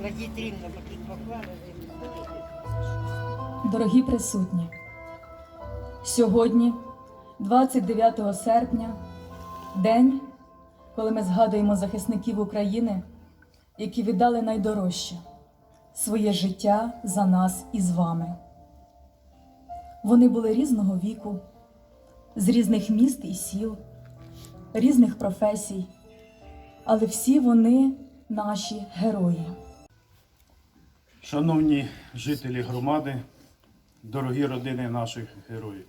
Кладіть рівно, тут поклали. Дорогі присутні, сьогодні, 29 серпня, день, коли ми згадуємо захисників України, які віддали найдорожче своє життя за нас і з вами. Вони були різного віку, з різних міст і сіл, різних професій, але всі вони наші герої. Шановні жителі громади, дорогі родини наших героїв.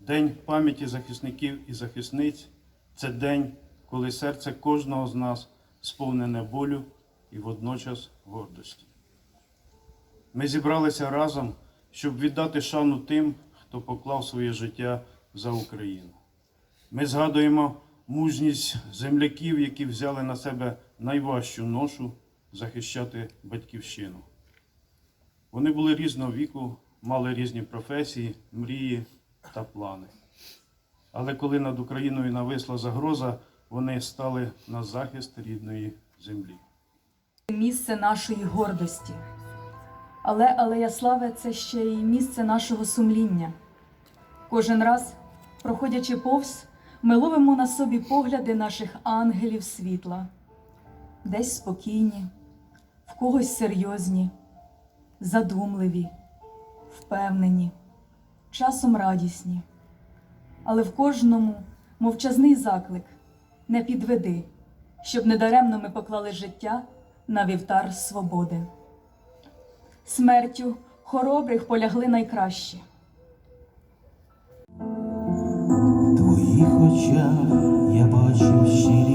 День пам'яті захисників і захисниць це день, коли серце кожного з нас сповнене болю і водночас гордості. Ми зібралися разом, щоб віддати шану тим, хто поклав своє життя за Україну. Ми згадуємо мужність земляків, які взяли на себе найважчу ношу захищати батьківщину. Вони були різного віку, мали різні професії, мрії та плани. Але коли над Україною нависла загроза, вони стали на захист рідної землі. місце нашої гордості. Але Алея Слави це ще й місце нашого сумління. Кожен раз, проходячи повз, ми ловимо на собі погляди наших ангелів світла, десь спокійні, в когось серйозні, задумливі, впевнені, часом радісні. Але в кожному мовчазний заклик не підведи, щоб недаремно ми поклали життя на вівтар свободи. Смертю хоробрих полягли найкращі. В твоїх очах я бачу щирі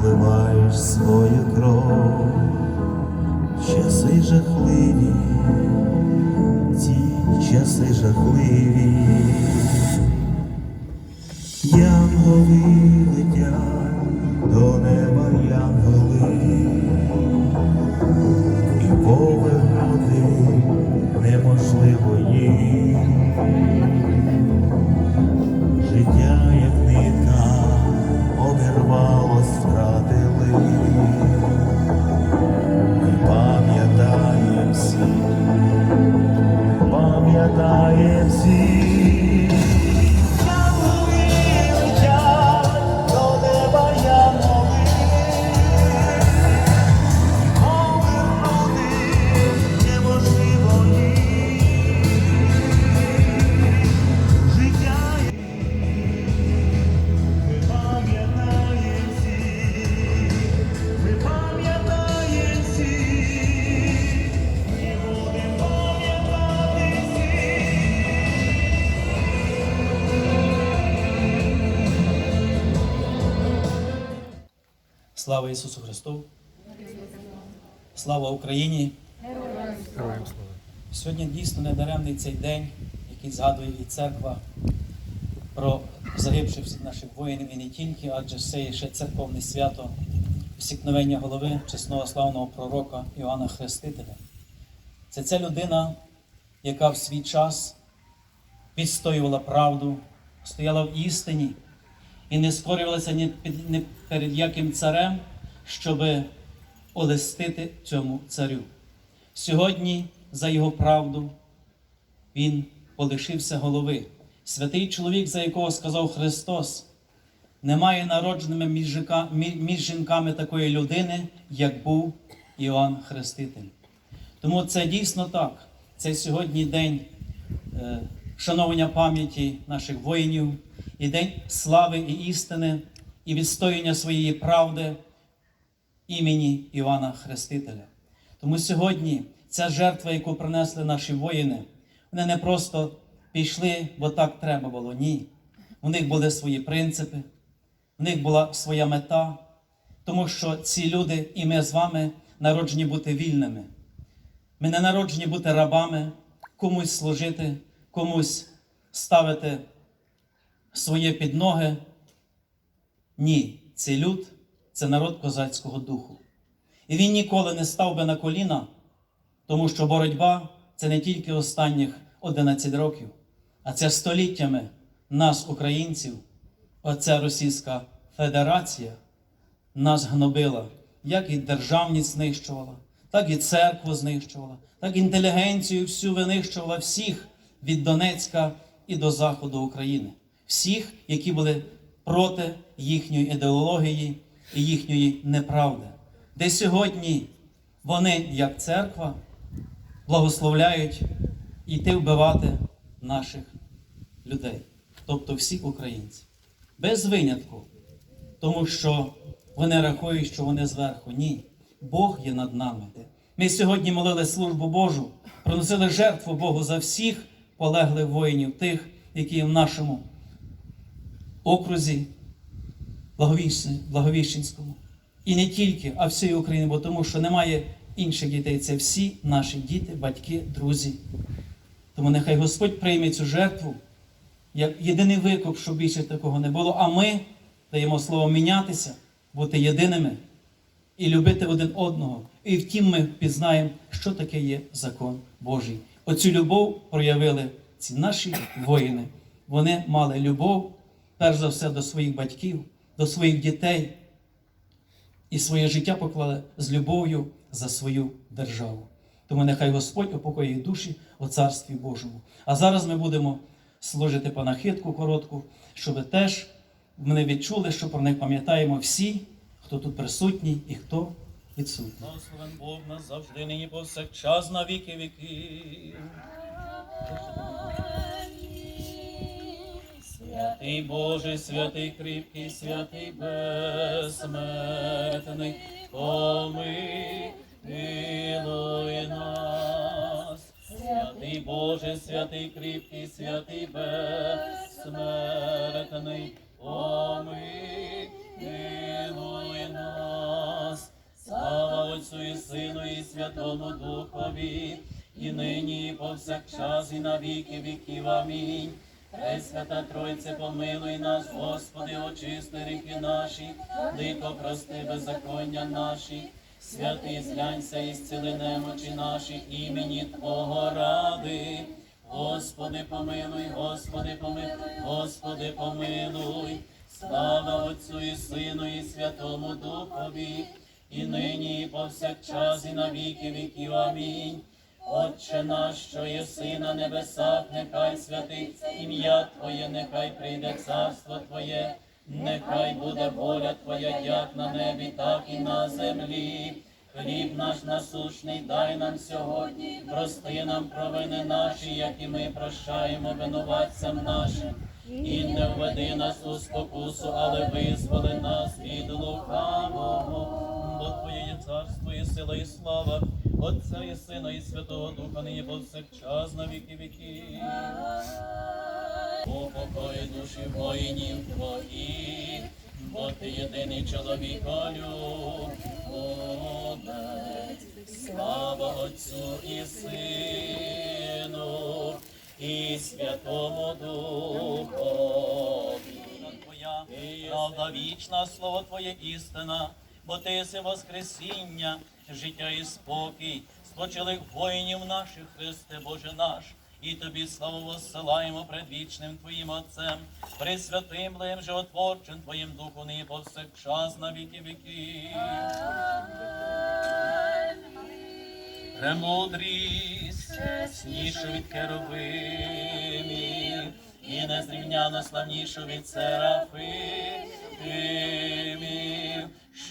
проливаєш свою кров? Часи жахливі, ті часи жахливі. Янголи летять до неба Слава Ісусу Христу! Слава Україні! Героям слава. Сьогодні дійсно недаремний цей день, який згадує і церква про загибших всіх наших воїнів і не тільки, адже це є ще церковне свято всікновення голови чесного славного пророка Іоанна Хрестителя. Це ця людина, яка в свій час відстоювала правду, стояла в істині і не скорювалася ні ні перед яким царем, щоби олестити цьому царю. Сьогодні за його правду він полишився голови. Святий чоловік, за якого сказав Христос, немає народженими між, жінками такої людини, як був Іоанн Хреститель. Тому це дійсно так. Це сьогодні день шановання пам'яті наших воїнів, і день слави і істини, і відстоювання своєї правди імені Івана Хрестителя. Тому сьогодні ця жертва, яку принесли наші воїни, вони не просто пішли, бо так треба було. Ні. У них були свої принципи, в них була своя мета, тому що ці люди і ми з вами народжені бути вільними. Ми не народжені бути рабами, комусь служити, комусь ставити своє під ноги. Ні, цей люд це народ козацького духу. І він ніколи не став би на коліна, тому що боротьба це не тільки останніх 11 років, а це століттями нас, українців, оця Російська Федерація нас гнобила, як і державність знищувала, так і церкву знищувала, так і інтелігенцію всю винищувала всіх від Донецька і до заходу України, всіх, які були проти їхньої ідеології і їхньої неправди, де сьогодні вони, як церква, благословляють йти вбивати наших людей, тобто всіх українців, без винятку, тому що вони рахують, що вони зверху. Ні, Бог є над нами. Ми сьогодні молили службу Божу, приносили жертву Богу за всіх полеглих воїнів, тих, які в нашому окрузі Благовіщен- Благовіщенському. І не тільки, а всієї України, бо тому що немає інших дітей. Це всі наші діти, батьки, друзі. Тому нехай Господь прийме цю жертву як єдиний викуп, щоб більше такого не було. А ми даємо слово мінятися, бути єдиними і любити один одного. І втім ми пізнаємо, що таке є закон Божий. Оцю любов проявили ці наші воїни. Вони мали любов, перш за все, до своїх батьків, до своїх дітей, і своє життя поклали з любов'ю за свою державу. Тому нехай Господь упокоїть їх душі у Царстві Божому. А зараз ми будемо служити панахидку коротку, щоб теж ми відчули, що про них пам'ятаємо всі, хто тут присутній і хто Благословен Бог нас завжди нині повсякчас на віки віків. Святий Боже, святий кріпкий, святий безсмертний, помилуй нас. Святий Боже, святий кріпкий, святий безсмертний, помилуй Святому Духові, і нині, і повсякчас, і на віки віків. Амінь. Пресвята Тройце, помилуй нас, Господи, очисти ріки наші, лико прости беззаконня наші, святий зглянься і зціли немочі наші імені Твого ради. Господи, помилуй, Господи, помилуй, Господи, помилуй. Слава Отцю і Сину, і Святому Духові, і нині, і повсякчас, і на віки віків. Амінь. Отче наш, що єси на небесах, нехай святиться ім'я Твоє, нехай прийде царство Твоє, нехай буде воля Твоя, як на небі, так і на землі. Хліб наш насущний дай нам сьогодні, прости нам провини наші, як і ми прощаємо винуватцям нашим. І не введи нас у спокусу, але визволи нас від лукавого. Бо Твоє царство, і сила, і слава, Отця і Сина, і Святого Духа, нині повсякчас на віки віків. Упокої душі воїнів твоїх, бо ти єдиний чоловік Отець. Слава Отцю і Сину, і Святому Духу. правда вічна, слово Твоє істина, бо Ти єси Воскресіння, життя і спокій, спочилих воїнів наших, Христе Боже наш. І тобі славу воссилаємо пред вічним Твоїм Отцем, пресвятим благим животворчим Твоїм Духу, нині повсякчас на віки віків. Премудрість, снішу від керовимів, і незрівняно славнішу від серафимів,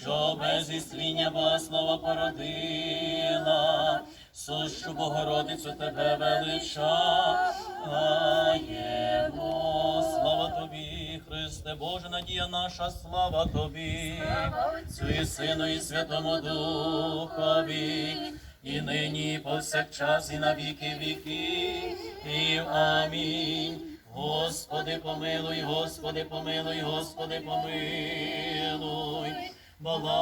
що без ісління Бога слова породила, сущу Богородицю тебе величаємо. Слава тобі, Христе Боже, надія наша, слава тобі, Отцю і Сину, і Святому Духові, і нині, і повсякчас, і на віки віки. Амінь. Господи, помилуй, Господи, помилуй, Господи, помилуй, благослови.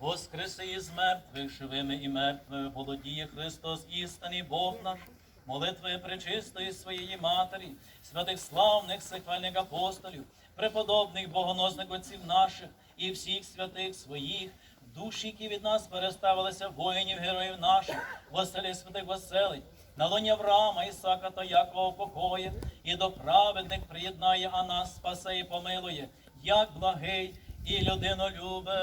Воскреси із мертвих, живими і мертвими, володіє Христос, істинний Бог наш, молитвою пречистої своєї Матері, святих славних сихвальних апостолів, преподобних богоносних отців наших і всіх святих своїх, душі, які від нас переставилися, воїнів, героїв наших, Василі святих Василий, на лоні Авраама, Ісака та Якова покоє, і до праведних приєднає, а нас спасе і помилує, як благий і людинолюбець.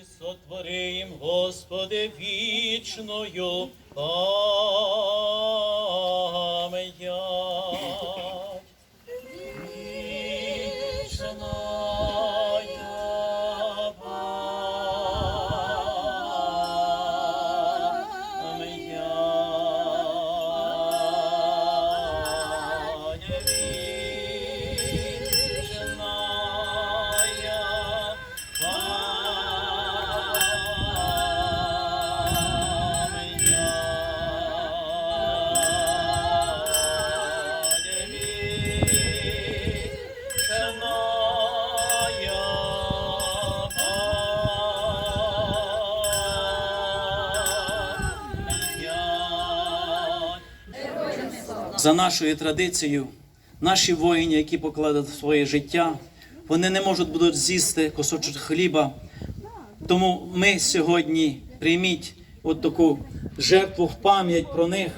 І сотвори їм, Господи, вічною пам'ять. За нашою традицією, наші воїни, які покладуть своє життя, вони не можуть будуть з'їсти кусочок хліба. Тому ми сьогодні прийміть от таку жертву в пам'ять про них,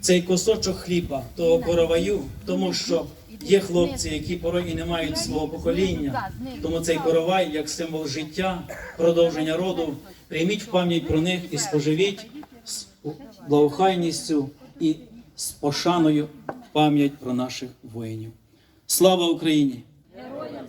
цей кусочок хліба, того короваю, тому що є хлопці, які порой і не мають свого покоління. Тому цей коровай, як символ життя, продовження роду, прийміть в пам'ять про них і споживіть з благохайністю і з пошаною пам'ять про наших воїнів. Слава Україні! Героям!